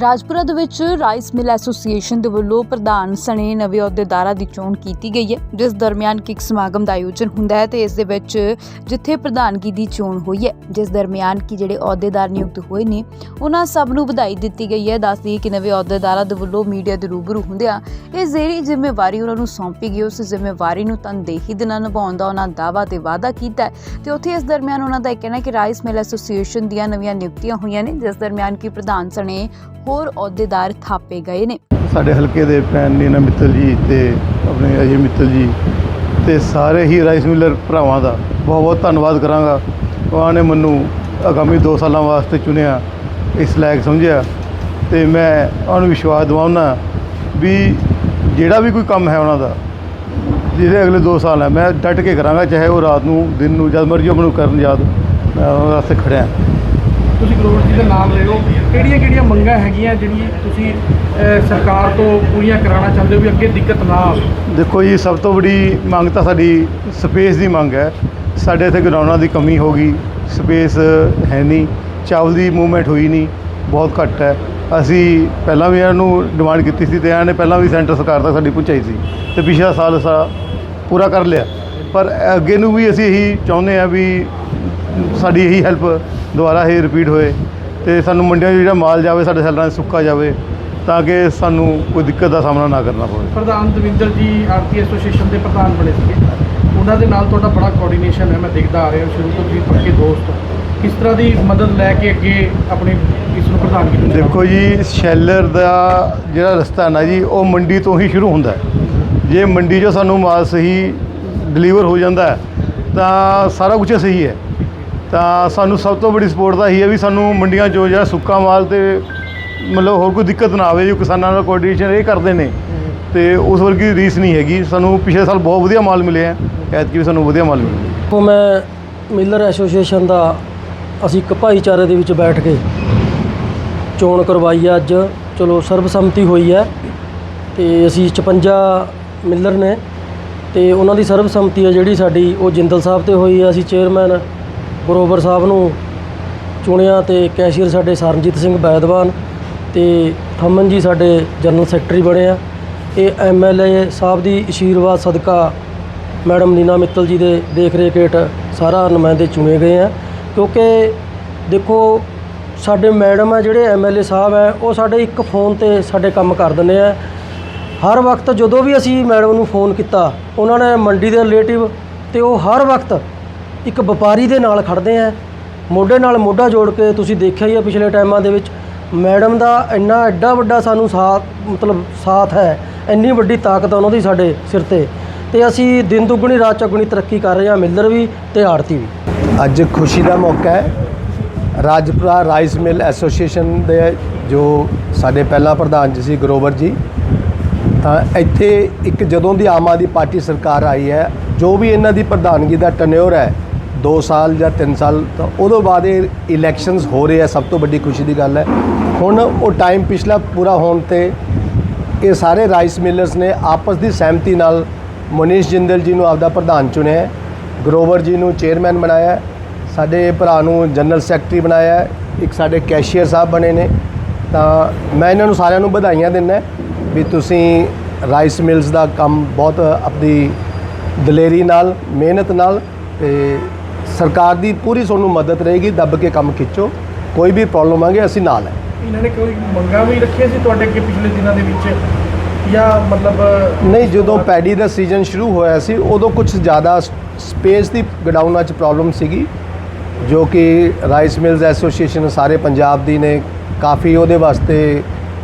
ਰਾਜਪੁਰਾ ਦੇ ਵਿੱਚ ਰਾਈਸ ਮਿਲ ਐਸੋਸੀਏਸ਼ਨ ਦੇ ਵੱਲੋਂ ਪ੍ਰਧਾਨ ਸਣੇ ਨਵੇਂ ਅਹੁਦੇਦਾਰਾਂ ਦੀ ਚੋਣ ਕੀਤੀ ਗਈ ਹੈ, ਜਿਸ ਦਰਮਿਆਨ ਕਿ ਇੱਕ ਸਮਾਗਮ ਦਾ ਆਯੋਜਨ ਹੁੰਦਾ ਹੈ ਤੇ ਇਸ ਦੇ ਵਿੱਚ ਜਿੱਥੇ ਪ੍ਰਧਾਨਗੀ ਦੀ ਚੋਣ ਹੋਈ ਹੈ, ਜਿਸ ਦਰਮਿਆਨ ਕਿ ਜਿਹੜੇ ਅਹੁਦੇਦਾਰ ਨਿਯੁਕਤ ਹੋਏ ਨੇ, ਉਹਨਾਂ ਸਭ ਨੂੰ ਵਧਾਈ ਦਿੱਤੀ ਗਈ ਹੈ। ਦੱਸਦੀ ਕਿ ਨਵੇਂ ਅਹੁਦੇਦਾਰਾਂ ਦੇ ਵੱਲੋਂ ਮੀਡੀਆ ਦੇ ਰੂਬਰੂ ਹੁੰਦਿਆਂ ਇਹ ਜਿਹੜੀ ਜ਼ਿੰਮੇਵਾਰੀ ਉਹਨਾਂ ਨੂੰ ਸੌਂਪੀ ਗਈ, ਉਸ ਜ਼ਿੰਮੇਵਾਰੀ ਨੂੰ ਤਨਦੇਹੀ ਦੇ ਨਾਲ ਨਿਭਾਉਣ ਦਾ ਉਹਨਾਂ ਦਾਅਵਾ ਤੇ ਵਾਅਦਾ ਕੀਤਾ ਹੈ ਤੇ ਉੱਥੇ ਇਸ ਦਰਮਿਆਨ ਉਹਨਾਂ ਦਾ ਇਹ ਕਹਿਣਾ ਕਿ ਰਾਈਸ ਮਿਲ ਐਸੋਸੀਏਸ਼ਨ ਦੀਆਂ ਨਵੀਆਂ ਨਿਯੁਕਤੀਆਂ ਹੋਈਆਂ ਨੇ, ਜਿਸ ਦਰਮਿਆਨ ਕਿ ਪ੍ਰਧਾਨ ਸਣੇ ਹੋਰ ਅਹੁਦੇਦਾਰ ਥਾਪੇ ਗਏ ਨੇ। ਸਾਡੇ ਹਲਕੇ ਦੇ ਭੈਣ ਨੀਨਾ ਮਿੱਤਲ ਜੀ ਤੇ ਆਪਣੇ ਅਜੇ ਮਿੱਤਲ ਜੀ ਤੇ ਸਾਰੇ ਹੀ ਰਾਈਸ ਮਿਲਰ ਭਰਾਵਾਂ ਦਾ ਬਹੁਤ ਬਹੁਤ ਧੰਨਵਾਦ ਕਰਾਂਗਾ। ਉਹਨਾਂ ਨੇ ਮੈਨੂੰ ਆਗਾਮੀ 2 ਸਾਲਾਂ ਵਾਸਤੇ ਚੁਣਿਆ, ਇਸ ਲਾਇਕ ਸਮਝਿਆ ਤੇ ਮੈਂ ਉਹਨਾਂ ਨੂੰ ਵਿਸ਼ਵਾਸ ਦਿਵਾਉਣਾ ਵੀ ਜਿਹੜਾ ਵੀ ਕੋਈ ਕੰਮ ਹੈ ਉਹਨਾਂ ਦਾ ਜਿਹੜੇ ਅਗਲੇ 2 ਸਾਲ ਹੈ, ਮੈਂ ਡਟ ਕੇ ਕਰਾਂਗਾ, ਚਾਹੇ ਉਹ ਰਾਤ ਨੂੰ, ਦਿਨ ਨੂੰ, ਜਦ ਮਰਜ਼ੀ ਉਹ ਮੈਨੂੰ ਕਰਨ ਯਾਦ, ਮੈਂ ਉਹਨਾਂ ਵਾਸਤੇ ਖੜਿਆ। ਤੁਸੀਂ ਗਰੋਵਰ ਜੀ ਦੇ ਨਾਮ ਲੈ ਲਓ। ਕਿਹੜੀਆਂ ਕਿਹੜੀਆਂ ਮੰਗਾਂ ਹੈਗੀਆਂ ਜਿਹੜੀਆਂ ਤੁਸੀਂ ਸਰਕਾਰ ਤੋਂ ਪੂਰੀਆਂ ਕਰਾਉਣਾ ਚਾਹੁੰਦੇ ਹੋ ਵੀ ਅੱਗੇ ਦਿੱਕਤ ਨਾ ਆਵੇ? ਦੇਖੋ ਜੀ, ਸਭ ਤੋਂ ਵੱਡੀ ਮੰਗ ਤਾਂ ਸਾਡੀ ਸਪੇਸ ਦੀ ਮੰਗ ਹੈ। ਸਾਡੇ ਇੱਥੇ ਗਰਾਊਂਡਾਂ ਦੀ ਕਮੀ ਹੋ ਗਈ। ਸਪੇਸ ਹੈ ਨਹੀਂ। ਚਾਵਲ ਦੀ ਮੂਵਮੈਂਟ ਹੋਈ ਨਹੀਂ। ਬਹੁਤ ਘੱਟ ਹੈ। ਅਸੀਂ ਪਹਿਲਾਂ ਵੀ ਇਹਨਾਂ ਨੂੰ ਡਿਮਾਂਡ ਕੀਤੀ ਸੀ ਤੇ ਇਹਨਾਂ ਨੇ ਪਹਿਲਾਂ ਵੀ ਸੈਂਟਰ ਸਰਕਾਰ ਤੱਕ ਸਾਡੀ ਪਹੁੰਚਾਈ ਸੀ ਤੇ ਪਿਛਲਾ ਸਾਲ ਸਾ ਪੂਰਾ ਕਰ ਲਿਆ। ਪਰ ਅੱਗੇ ਨੂੰ ਵੀ ਅਸੀਂ ਇਹੀ ਚਾਹੁੰਦੇ ਹਾਂ ਵੀ ਸਾਡੀ ਇਹੀ ਹੈਲਪ ਦੁਬਾਰਾ ਇਹ ਰਿਪੀਟ ਹੋਏ ਤੇ ਸਾਨੂੰ ਮੰਡੀਆਂ 'ਚ ਜਿਹੜਾ ਮਾਲ ਜਾਵੇ ਸਾਡੇ ਸੈਲਰਾਂ 'ਚ ਸੁੱਕਾ ਜਾਵੇ ਤਾਂ ਕਿ ਸਾਨੂੰ ਕੋਈ ਦਿੱਕਤ ਦਾ ਸਾਹਮਣਾ ਨਾ ਕਰਨਾ ਪਵੇ। ਪ੍ਰਧਾਨ ਦਵਿੰਦਰ ਜੀ ਆਰਤੀ ਐਸੋਸੀਏਸ਼ਨ ਦੇ ਪ੍ਰਧਾਨ ਬਣੇ ਸੀਗੇ। ਉਹਨਾਂ ਦੇ ਨਾਲ ਤੁਹਾਡਾ ਬੜਾ ਕੋਆਰਡੀਨੇਸ਼ਨ ਹੈ ਮੈਂ ਦੇਖਦਾ ਆ ਰਿਹਾ ਸ਼ੁਰੂ ਤੋਂ ਤੁਸੀਂ ਪੱਕੇ ਦੋਸਤ ਕਿਸ ਤਰ੍ਹਾਂ ਦੀ ਮਦਦ ਲੈ ਕੇ ਅੱਗੇ ਆਪਣੀ ਇਸ ਨੂੰ ਪ੍ਰਧਾਨਗੀ ਨੂੰ ਦੇਖੋ ਜੀ ਸ਼ੈਲਰ ਦਾ ਜਿਹੜਾ ਰਸਤਾ ਨਾ ਜੀ ਉਹ ਮੰਡੀ ਤੋਂ ਹੀ ਸ਼ੁਰੂ ਹੁੰਦਾ ਹੈ। ਜੇ ਮੰਡੀ 'ਚੋਂ ਸਾਨੂੰ ਮਾਲ ਸਹੀ ਡਿਲੀਵਰ ਹੋ ਜਾਂਦਾ ਤਾਂ ਸਾਰਾ ਕੁਝ ਸਹੀ ਹੈ। ਤਾਂ ਸਾਨੂੰ ਸਭ ਤੋਂ ਵੱਡੀ ਸਪੋਰਟ ਤਾਂ ਇਹੀ ਹੈ ਵੀ ਸਾਨੂੰ ਮੰਡੀਆਂ 'ਚੋਂ ਜਿਹੜਾ ਸੁੱਕਾ ਮਾਲ ਤੇ ਮਤਲਬ ਹੋਰ ਕੋਈ ਦਿੱਕਤ ਨਾ ਆਵੇ ਜੋ ਕਿਸਾਨਾਂ ਨਾਲ ਕੋਆਰਡੀਨੇਸ਼ਨ ਇਹ ਕਰਦੇ ਨੇ। ਤੇ ਉਸ ਵਰਗੀ ਰੀਸ ਨਹੀਂ ਹੈਗੀ। ਸਾਨੂੰ ਪਿਛਲੇ ਸਾਲ ਬਹੁਤ ਵਧੀਆ ਮਾਲ ਮਿਲਿਆ ਐਤਕੀ ਵੀ ਸਾਨੂੰ ਵਧੀਆ ਮਾਲ ਮਿਲਿਆ ਉਹ ਮੈਂ ਮਿਲਰ ਐਸੋਸੀਏਸ਼ਨ ਦਾ ਅਸੀਂ ਇੱਕ ਭਾਈਚਾਰੇ ਦੇ ਵਿੱਚ ਬੈਠ ਕੇ ਚੋਣ ਕਰਵਾਈ ਹੈ ਅੱਜ। ਚਲੋ ਸਰਬਸੰਮਤੀ ਹੋਈ ਹੈ। ਤੇ ਅਸੀਂ 56 ਮਿਲਰ ਨੇ। ਤੇ ਉਹਨਾਂ ਦੀ ਸਰਬਸੰਮਤੀ ਹੈ ਜਿਹੜੀ ਸਾਡੀ। ਉਹ ਜਿੰਦਲ ਸਾਹਿਬ ਤੇ ਹੋਈ ਹੈ। ਅਸੀਂ ਚੇਅਰਮੈਨ ਗਰੋਵਰ ਸਾਹਿਬ ਨੂੰ ਚੁਣਿਆ ਤੇ ਕੈਸ਼ੀਅਰ ਸਾਡੇ ਸਰਨਜੀਤ ਸਿੰਘ ਬੈਦਵਾਨ ਤੇ ਥਮਨ ਜੀ ਸਾਡੇ ਜਨਰਲ ਸੈਕਟਰੀ ਬਣੇ ਆ। ਇਹ ਐਮਐਲਏ ਸਾਹਿਬ ਦੀ ਅਸ਼ੀਰਵਾਦ ਸਦਕਾ ਮੈਡਮ ਨੀਨਾ ਮਿੱਤਲ ਜੀ ਦੇ ਦੇਖ ਰੇਖ ਹੇਠ ਸਾਰਾ ਨੁਮਾਇੰਦੇ ਚੁਣੇ ਗਏ ਆ। ਕਿਉਂਕਿ ਦੇਖੋ, ਸਾਡੇ ਮੈਡਮ ਆ ਜਿਹੜੇ ਐਮਐਲਏ ਸਾਹਿਬ ਆ, ਉਹ ਸਾਡੇ ਇੱਕ ਫੋਨ ਤੇ ਸਾਡੇ ਕੰਮ ਕਰ ਦਿੰਦੇ ਆ। ਹਰ ਵਕਤ ਜਦੋਂ ਵੀ ਅਸੀਂ ਮੈਡਮ ਨੂੰ ਫੋਨ ਕੀਤਾ, ਉਹਨਾਂ ਨੇ ਮੰਡੀ ਦੇ ਰਿਲੇਟਿਵ ਤੇ ਉਹ ਹਰ ਵਕਤ ਇੱਕ ਵਪਾਰੀ ਦੇ ਨਾਲ ਖੜਦੇ ਆ। ਮੋਢੇ ਨਾਲ ਮੋਢਾ ਜੋੜ ਕੇ ਤੁਸੀਂ ਦੇਖਿਆ ਹੀ ਆ ਪਿਛਲੇ ਟਾਈਮਾਂ ਦੇ ਵਿੱਚ, ਮੈਡਮ ਦਾ ਇੰਨਾ ਐਡਾ ਵੱਡਾ ਸਾਨੂੰ ਸਾਥ, ਮਤਲਬ ਸਾਥ ਹੈ, ਇੰਨੀ ਵੱਡੀ ਤਾਕਤ ਆ ਉਹਨਾਂ ਦੀ ਸਾਡੇ ਸਿਰ ਤੇ। ਤੇ ਅਸੀਂ ਦਿਨ ਦੁੱਗਣੀ, ਰਾਤ ਚੌਗੁਣੀ ਤਰੱਕੀ ਕਰ ਰਹੇ ਹਾਂ ਮਿੱਲਰ ਵੀ ਤੇ ਆੜਤੀ ਵੀ। ਅੱਜ ਖੁਸ਼ੀ ਦਾ ਮੌਕਾ ਹੈ। ਰਾਜਪੁਰਾ ਰਾਈਸ ਮਿਲ ਐਸੋਸੀਏਸ਼ਨ ਦੇ ਜੋ ਸਾਡੇ ਪਹਿਲਾ ਪ੍ਰਧਾਨ ਜੀ ਸੀ ਗਰੋਵਰ ਜੀ, ਤਾਂ ਇੱਥੇ ਇੱਕ ਜਦੋਂ ਦੀ ਆਮ ਆਦਮੀ ਪਾਰਟੀ ਸਰਕਾਰ ਆਈ ਹੈ, ਜੋ ਵੀ ਇਹਨਾਂ ਦੀ ਪ੍ਰਧਾਨਗੀ ਦਾ ਟਨਿਓਰ ਹੈ 2 ਸਾਲ ਜਾਂ 3 ਸਾਲ ਤਾਂ ਉਦੋਂ ਬਾਅਦ ਇਹ ਇਲੈਕਸ਼ਨਸ ਹੋ ਰਹੇ ਆ, ਸਭ ਤੋਂ ਵੱਡੀ ਖੁਸ਼ੀ ਦੀ ਗੱਲ ਹੈ। ਹੁਣ ਉਹ ਟਾਈਮ ਪਿਛਲਾ ਪੂਰਾ ਹੋਣ ਤੇ ਇਹ ਸਾਰੇ ਰਾਈਸ ਮਿਲਰਸ ਨੇ ਆਪਸ ਦੀ ਸਹਿਮਤੀ ਨਾਲ ਮਨੀਸ਼ ਜਿੰਦਲ ਜੀ ਨੂੰ ਆਪਦਾ ਪ੍ਰਧਾਨ ਚੁਣਿਆ ਗਰੋਵਰ ਜੀ ਨੂੰ ਚੇਅਰਮੈਨ ਬਣਾਇਆ ਸਾਡੇ ਭਰਾ ਨੂੰ ਜਨਰਲ ਸੈਕਟਰੀ ਬਣਾਇਆ ਇੱਕ ਸਾਡੇ ਕੈਸ਼ੀਅਰ ਸਾਹਿਬ ਬਣੇ ਨੇ। ਤਾਂ ਮੈਂ ਇਹਨਾਂ ਨੂੰ ਸਾਰਿਆਂ ਨੂੰ ਵਧਾਈਆਂ ਦਿੰਦਾ ਵੀ ਤੁਸੀਂ ਰਾਈਸ ਮਿਲਸ ਦਾ ਕੰਮ ਬਹੁਤ ਆਪਣੀ ਦਲੇਰੀ ਨਾਲ, ਮਿਹਨਤ ਨਾਲ ਤੇ ਸਰਕਾਰ ਦੀ ਪੂਰੀ ਤੁਹਾਨੂੰ ਮਦਦ ਰਹੇਗੀ ਦੱਬ ਕੇ ਕੰਮ ਖਿੱਚੋ ਕੋਈ ਵੀ ਪ੍ਰੋਬਲਮ ਆਗੇ ਅਸੀਂ ਨਾਲ ਹੈ। ਇਹਨਾਂ ਨੇ ਕੋਈ ਮੰਗਾਂ ਵੀ ਰੱਖੀਆਂ ਸੀ ਤੁਹਾਡੇ ਅੱਗੇ ਪਿਛਲੇ ਦਿਨਾਂ ਦੇ ਵਿੱਚ? ਜਾਂ ਮਤਲਬ ਨਹੀਂ ਜਦੋਂ ਪੈਡੀ ਦਾ ਸੀਜ਼ਨ ਸ਼ੁਰੂ ਹੋਇਆ ਸੀ ਉਦੋਂ ਕੁਝ ਜ਼ਿਆਦਾ ਸਪੇਸ ਦੀ ਗਡਾਊਨਾਂ 'ਚ ਪ੍ਰੋਬਲਮ ਸੀਗੀ ਜੋ ਕਿ ਰਾਈਸ ਮਿਲਸ ਐਸੋਸੀਏਸ਼ਨ ਸਾਰੇ ਪੰਜਾਬ ਦੀ ਨੇ ਕਾਫੀ ਉਹਦੇ ਵਾਸਤੇ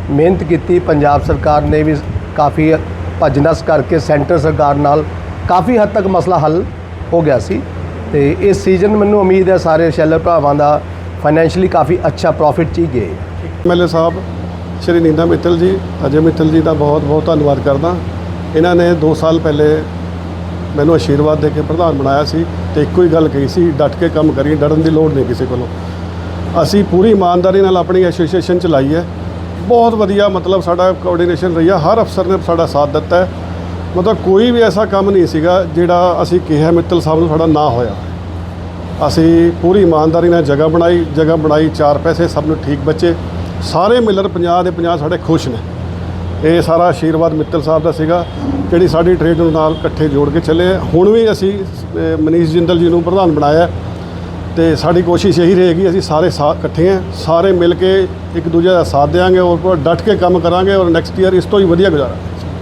ਮਿਹਨਤ ਕੀਤੀ। ਪੰਜਾਬ ਸਰਕਾਰ ਨੇ ਵੀ ਕਾਫੀ ਭੱਜ-ਨਸ ਕਰਕੇ ਸੈਂਟਰ ਸਰਕਾਰ ਨਾਲ ਕਾਫੀ ਹੱਦ ਤੱਕ ਮਸਲਾ ਹੱਲ ਹੋ ਗਿਆ ਸੀ। ਤੇ ਇਸ ਸੀਜ਼ਨ ਮੈਨੂੰ ਉਮੀਦ ਹੈ ਸਾਰੇ ਸ਼ੈਲਰ ਭਰਾਵਾਂ ਦਾ ਫਾਈਨੈਂਸ਼ੀਅਲੀ ਕਾਫੀ ਅੱਛਾ ਪ੍ਰੋਫਿਟ ਚ ਹੀ ਗਏ। ਐਮਐਲਏ ਸਾਹਿਬ, ਸ਼੍ਰੀ ਨੀਂਦਾ ਮਿੱਤਲ ਜੀ, ਅਜੇ ਮਿੱਤਲ ਜੀ ਦਾ ਬਹੁਤ ਬਹੁਤ ਧੰਨਵਾਦ ਕਰਦਾ। ਇਹਨਾਂ ਨੇ 2 ਸਾਲ ਪਹਿਲੇ ਮੈਨੂੰ ਆਸ਼ੀਰਵਾਦ ਦੇ ਕੇ ਪ੍ਰਧਾਨ ਬਣਾਇਆ ਸੀ ਤੇ ਇੱਕੋ ਹੀ ਗੱਲ ਕਹੀ ਸੀ, ਡਟ ਕੇ ਕੰਮ ਕਰੀਏ, ਡਰਨ ਦੀ ਲੋੜ ਨਹੀਂ ਕਿਸੇ ਕੋਲੋਂ। ਅਸੀਂ ਪੂਰੀ ਇਮਾਨਦਾਰੀ ਨਾਲ ਆਪਣੀ ਐਸੋਸੀਏਸ਼ਨ ਚਲਾਈ ਹੈ। ਬਹੁਤ ਵਧੀਆ ਮਤਲਬ ਸਾਡਾ ਕੋਆਰਡੀਨੇਸ਼ਨ ਰਹੀ ਹੈ। ਹਰ ਅਫਸਰ ਨੇ ਸਾਡਾ ਸਾਥ ਦਿੱਤਾ ਹੈ। ਮਤਲਬ ਕੋਈ ਵੀ ਐਸਾ ਕੰਮ ਨਹੀਂ ਸੀਗਾ ਜਿਹੜਾ ਅਸੀਂ ਕਿਹਾ ਮਿੱਤਲ ਸਾਹਿਬ ਨੂੰ ਸਾਡਾ ਨਾ ਹੋਇਆ। ਅਸੀਂ ਪੂਰੀ ਇਮਾਨਦਾਰੀ ਨਾਲ ਜਗ੍ਹਾ ਬਣਾਈ ਜਗ੍ਹਾ ਬਣਾਈ, ਚਾਰ ਪੈਸੇ ਸਭ ਨੂੰ ਠੀਕ ਬਚੇ। ਸਾਰੇ ਮਿਲਰ 50 ਦੇ 50 ਸਾਡੇ ਖੁਸ਼ ਨੇ। ਇਹ ਸਾਰਾ ਆਸ਼ੀਰਵਾਦ ਮਿੱਤਲ ਸਾਹਿਬ ਦਾ ਸੀਗਾ, ਜਿਹੜੀ ਸਾਡੀ ਟ੍ਰੇਡ ਨੂੰ ਨਾਲ ਇਕੱਠੇ ਜੋੜ ਕੇ ਚੱਲੇ ਹੁਣ ਵੀ ਅਸੀਂ ਮਨੀਸ਼ ਜਿੰਦਲ ਜੀ ਨੂੰ ਪ੍ਰਧਾਨ ਬਣਾਇਆ। ਤੇ ਸਾਡੀ ਕੋਸ਼ਿਸ਼ ਇਹੀ ਰਹੇਗੀ, ਅਸੀਂ ਸਾਰੇ ਸਾਥ ਇਕੱਠੇ ਹਾਂ ਸਾਰੇ ਮਿਲ ਕੇ ਇੱਕ ਦੂਜੇ ਦਾ ਸਾਥ ਦੇਵਾਂਗੇ ਔਰ ਪੂਰਾ ਡਟ ਕੇ ਕੰਮ ਕਰਾਂਗੇ ਔਰ ਨੈਕਸਟ ਈਅਰ ਇਸ ਤੋਂ ਹੀ ਵਧੀਆ ਗੁਜ਼ਾਰਾਂਗੇ।